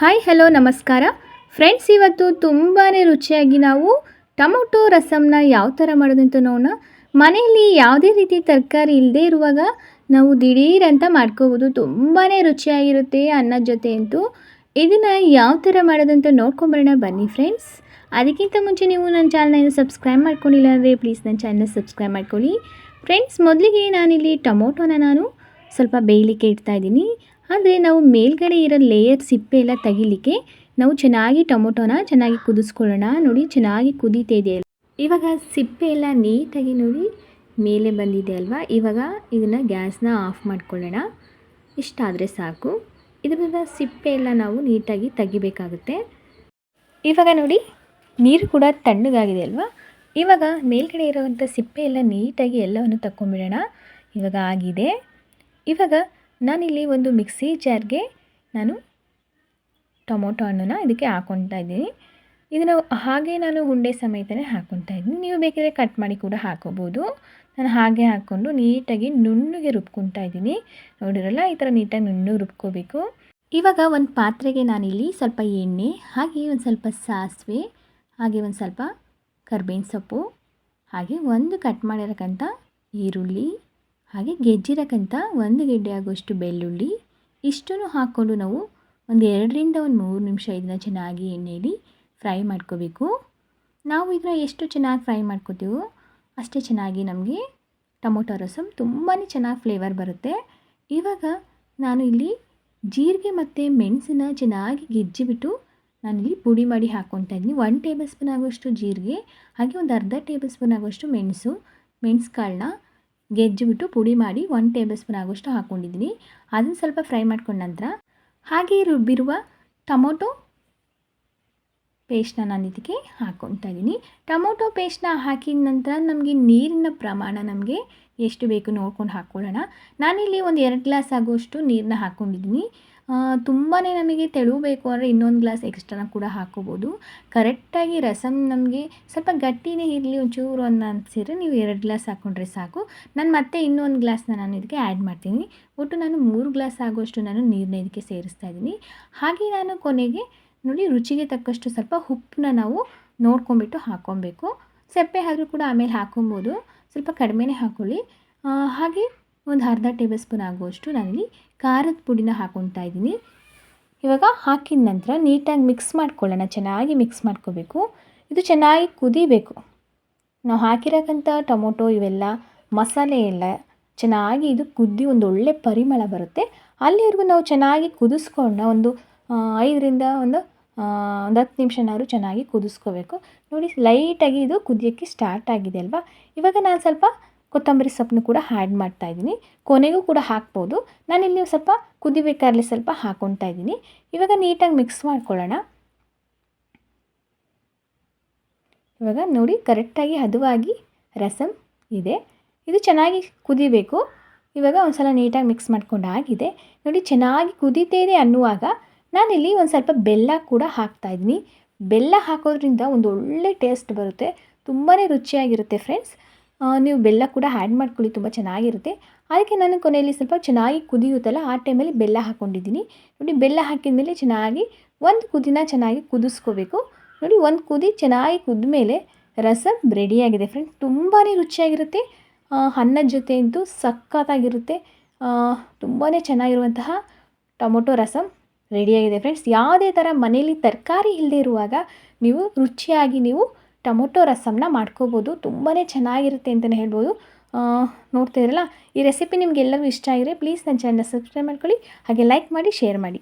Hi hello ನಮಸ್ಕಾರ. Friends ಇವತ್ತು ತುಂಬಾ ರುಚಿಯಾಗಿ ನಾವು ಟೊಮೊಟೊ ರಸಮ್ನ ಯಾವ ಥರ ಮಾಡೋದಂತ ನೋಡೋಣ. ಮನೆಯಲ್ಲಿ ಯಾವುದೇ ರೀತಿ ತರಕಾರಿ ಇಲ್ಲದೇ ಇರುವಾಗ ನಾವು ದಿಢೀರಂತ ಮಾಡ್ಕೋಬೋದು. ತುಂಬಾ ರುಚಿಯಾಗಿರುತ್ತೆ ಅನ್ನದ ಜೊತೆ ಅಂತೂ. ಇದನ್ನು ಯಾವ ಥರ ಮಾಡೋದಂತ ನೋಡ್ಕೊಂಬರೋಣ ಬನ್ನಿ ಫ್ರೆಂಡ್ಸ್ ಅದಕ್ಕಿಂತ ಮುಂಚೆ ನೀವು ನನ್ನ ಚಾನಲ್ನ ಸಬ್ಸ್ಕ್ರೈಬ್ ಮಾಡ್ಕೊಂಡಿಲ್ಲ ಅಂದರೆ ಪ್ಲೀಸ್ ನನ್ನ ಚಾನಲ್ನ ಸಬ್ಸ್ಕ್ರೈಬ್ ಮಾಡ್ಕೊಳ್ಳಿ. ಫ್ರೆಂಡ್ಸ್ ಮೊದಲಿಗೆ ನಾನಿಲ್ಲಿ ಟೊಮೊಟೊನ ನಾನು ಸ್ವಲ್ಪ ಬೇಯಲಿಕ್ಕೆ ಇಡ್ತಾ ಅಂದರೆ ನಾವು ಮೇಲ್ಗಡೆ ಇರೋ ಲೇಯರ್ ಸಿಪ್ಪೆ ಎಲ್ಲ ತೆಗಿಲಿಕ್ಕೆ ನಾವು ಚೆನ್ನಾಗಿ ಟೊಮೊಟೊನ ಚೆನ್ನಾಗಿ ಕುದಿಸ್ಕೊಳ್ಳೋಣ. ನೋಡಿ, ಚೆನ್ನಾಗಿ ಕುದೀತಾ ಇದೆ ಇವಾಗ ಸಿಪ್ಪೆ ಎಲ್ಲ ನೀಟಾಗಿ ನೋಡಿ ಮೇಲೆ ಬಂದಿದೆ ಅಲ್ವಾ? ಇವಾಗ ಇದನ್ನು ಗ್ಯಾಸ್ನ ಆಫ್ ಮಾಡ್ಕೊಳ್ಳೋಣ. ಇಷ್ಟಾದರೆ ಸಾಕು. ಇದರಿಂದ ಸಿಪ್ಪೆ ಎಲ್ಲ ನಾವು ನೀಟಾಗಿ ತೆಗಿಬೇಕಾಗುತ್ತೆ. ಇವಾಗ ನೋಡಿ, ನೀರು ಕೂಡ ತಣ್ಣಗಾಗಿದೆ ಅಲ್ವಾ? ಇವಾಗ ಮೇಲ್ಗಡೆ ಇರೋವಂಥ ಸಿಪ್ಪೆ ಎಲ್ಲ ನೀಟಾಗಿ ಎಲ್ಲವನ್ನು ತಗೊಂಬಿಡೋಣ ಇವಾಗ ಆಗಿದೆ. ಇವಾಗ ನಾನಿಲ್ಲಿ ಒಂದು ಮಿಕ್ಸಿ ಜಾರ್ಗೆ ನಾನು ಟೊಮೊಟೊ ಹಣ್ಣನ್ನು ಇದಕ್ಕೆ ಹಾಕ್ಕೊತಾ ಇದ್ದೀನಿ. ಇದನ್ನು ಹಾಗೆ ನಾನು ಉಂಡೆ ಸಮೇತನೇ ಹಾಕ್ಕೊತಾ ಇದ್ದೀನಿ. ನೀವು ಬೇಕಿದ್ರೆ ಕಟ್ ಮಾಡಿ ಕೂಡ ಹಾಕೋಬೋದು. ನಾನು ಹಾಗೆ ಹಾಕ್ಕೊಂಡು ನೀಟಾಗಿ ನುಣ್ಣಗೆ ರುಬ್ಕೊತಾ ಇದ್ದೀನಿ. ನೋಡಿರಲ್ಲ, ಈ ಥರ ನೀಟಾಗಿ ನುಣ್ಣಗೆ ರುಬ್ಕೋಬೇಕು. ಇವಾಗ ಒಂದು ಪಾತ್ರೆಗೆ ನಾನಿಲ್ಲಿ ಸ್ವಲ್ಪ ಎಣ್ಣೆ, ಹಾಗೆ ಒಂದು ಸ್ವಲ್ಪ ಸಾಸಿವೆ, ಹಾಗೆ ಒಂದು ಸ್ವಲ್ಪ ಕರ್ಬೇವಿನ ಸೊಪ್ಪು, ಹಾಗೆ ಒಂದು ಕಟ್ ಮಾಡಿರೋಕ್ಕಂಥ ಈರುಳ್ಳಿ ಹಾಗೆ ಗೆಜ್ಜಿರಕ್ಕಂಥ ಒಂದು ಗೆಡ್ಡೆ ಆಗುವಷ್ಟು ಬೆಳ್ಳುಳ್ಳಿ, ಇಷ್ಟನ್ನು ಹಾಕ್ಕೊಂಡು ನಾವು ಒಂದು ಎರಡರಿಂದ ಒಂದು ಮೂರು ನಿಮಿಷ ಇದನ್ನ ಚೆನ್ನಾಗಿ ಎಣ್ಣೆಯಲ್ಲಿ ಫ್ರೈ ಮಾಡ್ಕೋಬೇಕು. ನಾವು ಇದನ್ನ ಎಷ್ಟು ಚೆನ್ನಾಗಿ ಫ್ರೈ ಮಾಡ್ಕೋತೀವೋ ಅಷ್ಟೇ ಚೆನ್ನಾಗಿ ನಮಗೆ ಟೊಮೊಟೊ ರಸಮ್ ತುಂಬಾ ಚೆನ್ನಾಗಿ ಫ್ಲೇವರ್ ಬರುತ್ತೆ. ಇವಾಗ ನಾನು ಇಲ್ಲಿ ಜೀರಿಗೆ ಮತ್ತು ಮೆಣಸನ್ನ ಚೆನ್ನಾಗಿ ಗೆಜ್ಜಿಬಿಟ್ಟು ನಾನಿಲ್ಲಿ ಪುಡಿ ಮಾಡಿ ಹಾಕ್ಕೊತಾ ಇದ್ದೀನಿ. ಒನ್ ಟೇಬಲ್ ಸ್ಪೂನ್ ಆಗುವಷ್ಟು ಜೀರಿಗೆ, ಹಾಗೆ ಒಂದು ಅರ್ಧ ಟೇಬಲ್ ಸ್ಪೂನ್ ಆಗುವಷ್ಟು ಮೆಣಸು ಮೆಣಸು ಕಾಳನ್ನ ಗೆಜ್ಜಿಬಿಟ್ಟು ಪುಡಿ ಮಾಡಿ ಒನ್ ಟೇಬಲ್ ಸ್ಪೂನ್ ಆಗೋಷ್ಟು ಹಾಕ್ಕೊಂಡಿದ್ದೀನಿ ಅದನ್ನು ಸ್ವಲ್ಪ ಫ್ರೈ ಮಾಡ್ಕೊಂಡ ನಂತರ ಹಾಗೆ ರುಬ್ಬಿರುವ ಟೊಮೊಟೊ ಪೇಸ್ಟ್ನ ನಾನು ಇದಕ್ಕೆ ಹಾಕ್ಕೊತಾ ಇದ್ದೀನಿ. ಟೊಮೊಟೊ ಪೇಸ್ಟ್ನ ಹಾಕಿದ ನಂತರ ನಮಗೆ ನೀರಿನ ಪ್ರಮಾಣ ನಮಗೆ ಎಷ್ಟು ಬೇಕು ನೋಡ್ಕೊಂಡು ಹಾಕ್ಕೊಳ್ಳೋಣ ನಾನಿಲ್ಲಿ ಒಂದು ಎರಡು ಗ್ಲಾಸ್ ಆಗುವಷ್ಟು ನೀರನ್ನ ಹಾಕ್ಕೊಂಡಿದ್ದೀನಿ ತುಂಬಾ ನಮಗೆ ತೆಳುಬೇಕು ಅಂದರೆ ಇನ್ನೊಂದು ಗ್ಲಾಸ್ ಎಕ್ಸ್ಟ್ರಾನ ಕೂಡ ಹಾಕ್ಕೋಬೋದು ಕರೆಕ್ಟಾಗಿ ರಸಮ್ ನಮಗೆ ಸ್ವಲ್ಪ ಗಟ್ಟಿನೇ ಇರಲಿ, ಒಂಚೂರು ಅನ್ನ ಅನಿಸಿದ್ರೆ ನೀವು ಎರಡು ಗ್ಲಾಸ್ ಹಾಕ್ಕೊಂಡ್ರೆ ಸಾಕು. ನಾನು ಮತ್ತೆ ಇನ್ನೊಂದು ಗ್ಲಾಸ್ನ ನಾನು ಇದಕ್ಕೆ ಆ್ಯಡ್ ಮಾಡ್ತೀನಿ. ಒಟ್ಟು ನಾನು ಮೂರು ಗ್ಲಾಸ್ ಆಗುವಷ್ಟು ನಾನು ನೀರನ್ನ ಇದಕ್ಕೆ ಸೇರಿಸ್ತಾ ಇದ್ದೀನಿ. ಹಾಗೆ ನಾನು ಕೊನೆಗೆ ನೋಡಿ ರುಚಿಗೆ ತಕ್ಕಷ್ಟು ಸ್ವಲ್ಪ ಉಪ್ಪನ್ನ ನಾವು ನೋಡ್ಕೊಂಬಿಟ್ಟು ಹಾಕ್ಕೊಬೇಕು ಸಪ್ಪೆ ಆದರೂ ಕೂಡ ಆಮೇಲೆ ಹಾಕ್ಕೊಬೋದು ಸ್ವಲ್ಪ ಕಡಿಮೆನೇ ಹಾಕ್ಕೊಳ್ಳಿ ಹಾಗೆ ಒಂದು ಅರ್ಧ ಟೇಬಲ್ ಸ್ಪೂನ್ ಆಗುವಷ್ಟು ನಾನಿಲ್ಲಿ ಖಾರದ ಪುಡಿನ ಹಾಕೊತಾ ಇದ್ದೀನಿ. ಇವಾಗ ಹಾಕಿದ ನಂತರ ನೀಟಾಗಿ ಮಿಕ್ಸ್ ಮಾಡ್ಕೊಳ್ಳೋಣ, ಚೆನ್ನಾಗಿ ಮಿಕ್ಸ್ ಮಾಡ್ಕೋಬೇಕು. ಇದು ಚೆನ್ನಾಗಿ ಕುದಿಬೇಕು. ನಾವು ಹಾಕಿರೋಕ್ಕಂಥ ಟೊಮೊಟೊ ಇವೆಲ್ಲ, ಮಸಾಲೆ ಎಲ್ಲ ಚೆನ್ನಾಗಿ ಇದು ಕುದ್ದಿ ಒಂದು ಒಳ್ಳೆ ಪರಿಮಳ ಬರುತ್ತೆ. ಅಲ್ಲಿವರೆಗೂ ನಾವು ಚೆನ್ನಾಗಿ ಕುದಿಸ್ಕೊಂಡು ಒಂದು ಐದರಿಂದ ಒಂದು ಒಂದು ಹತ್ತು ನಿಮಿಷನಾದ್ರು ಚೆನ್ನಾಗಿ ಕುದಿಸ್ಕೋಬೇಕು. ನೋಡಿ, ಲೈಟಾಗಿ ಇದು ಕುದಿಯೋಕ್ಕೆ ಸ್ಟಾರ್ಟ್ ಆಗಿದೆ ಅಲ್ವಾ? ಇವಾಗ ನಾನು ಸ್ವಲ್ಪ ಕೊತ್ತಂಬರಿ ಸೊಪ್ಪನ್ನು ಕೂಡ ಆ್ಯಡ್ ಮಾಡ್ತಾ ಇದ್ದೀನಿ. ಕೊನೆಗೂ ಕೂಡ ಹಾಕ್ಬೋದು. ನಾನಿಲ್ಲಿ ಸ್ವಲ್ಪ ಕುದಿಬೇಕಾದ್ರೆ ಸ್ವಲ್ಪ ಹಾಕ್ಕೊಳ್ತಾ ಇದ್ದೀನಿ. ಇವಾಗ ನೀಟಾಗಿ ಮಿಕ್ಸ್ ಮಾಡ್ಕೊಳ್ಳೋಣ. ಇವಾಗ ನೋಡಿ ಕರೆಕ್ಟಾಗಿ ಹದವಾಗಿ ರಸಮ್ ಇದೆ. ಇದು ಚೆನ್ನಾಗಿ ಕುದಿಬೇಕು. ಇವಾಗ ಒಂದು ಸಲ ನೀಟಾಗಿ ಮಿಕ್ಸ್ ಮಾಡ್ಕೊಂಡು ಆಗಿದೆ. ನೋಡಿ, ಚೆನ್ನಾಗಿ ಕುದೀತಾ ಇದೆ ಅನ್ನುವಾಗ ನಾನಿಲ್ಲಿ ಒಂದು ಸ್ವಲ್ಪ ಬೆಲ್ಲ ಕೂಡ ಹಾಕ್ತಾಯಿದ್ದೀನಿ ಬೆಲ್ಲ ಹಾಕೋದ್ರಿಂದ ಒಂದು ಒಳ್ಳೆ ಟೇಸ್ಟ್ ಬರುತ್ತೆ. ತುಂಬಾ ರುಚಿಯಾಗಿರುತ್ತೆ ಫ್ರೆಂಡ್ಸ್ ನೀವು ಬೆಲ್ಲ ಕೂಡ ಆ್ಯಡ್ ಮಾಡ್ಕೊಳ್ಳಿ, ತುಂಬ ಚೆನ್ನಾಗಿರುತ್ತೆ. ಅದಕ್ಕೆ ನಾನು ಕೊನೆಯಲ್ಲಿ ಸ್ವಲ್ಪ ಚೆನ್ನಾಗಿ ಕುದಿಯುತ್ತಲ್ಲ, ಆ ಟೈಮಲ್ಲಿ ಬೆಲ್ಲ ಹಾಕ್ಕೊಂಡಿದ್ದೀನಿ ನೋಡಿ, ಬೆಲ್ಲ ಹಾಕಿದ ಮೇಲೆ ಚೆನ್ನಾಗಿ ಒಂದು ಕುದಿನ ಚೆನ್ನಾಗಿ ಕುದಿಸ್ಕೋಬೇಕು. ನೋಡಿ, ಒಂದು ಕುದಿ ಚೆನ್ನಾಗಿ ಕುದ್ದ ಮೇಲೆ ರಸಮ್ ರೆಡಿಯಾಗಿದೆ ಫ್ರೆಂಡ್ಸ್ ತುಂಬಾ ರುಚಿಯಾಗಿರುತ್ತೆ. ಅನ್ನದ ಜೊತೆ ಅಂತೂ ಸಖತ್ತಾಗಿರುತ್ತೆ. ತುಂಬಾ ಚೆನ್ನಾಗಿರುವಂತಹ ಟೊಮೊಟೊ ರಸಮ್ ರೆಡಿಯಾಗಿದೆ ಫ್ರೆಂಡ್ಸ್ ಯಾವುದೇ ಥರ ಮನೆಯಲ್ಲಿ ತರಕಾರಿ ಇಲ್ಲದೆ ಇರುವಾಗ ನೀವು ರುಚಿಯಾಗಿ ನೀವು ಟೊಮೊಟೊ ರಸಮನ್ನ ಮಾಡ್ಕೋಬೋದು. ತುಂಬಾ ಚೆನ್ನಾಗಿರುತ್ತೆ ಅಂತಲೇ ಹೇಳ್ಬೋದು. ನೋಡ್ತಾ ಇರಲ್ಲ, ಈ ರೆಸಿಪಿ ನಿಮಗೆಲ್ಲರಿಗೂ ಇಷ್ಟ ಆಗಿದೆ ಪ್ಲೀಸ್ ನನ್ನ ಚಾನಲ್ನ ಸಬ್ಸ್ಕ್ರೈಬ್ ಮಾಡ್ಕೊಳ್ಳಿ, ಹಾಗೆ ಲೈಕ್ ಮಾಡಿ ಶೇರ್ ಮಾಡಿ.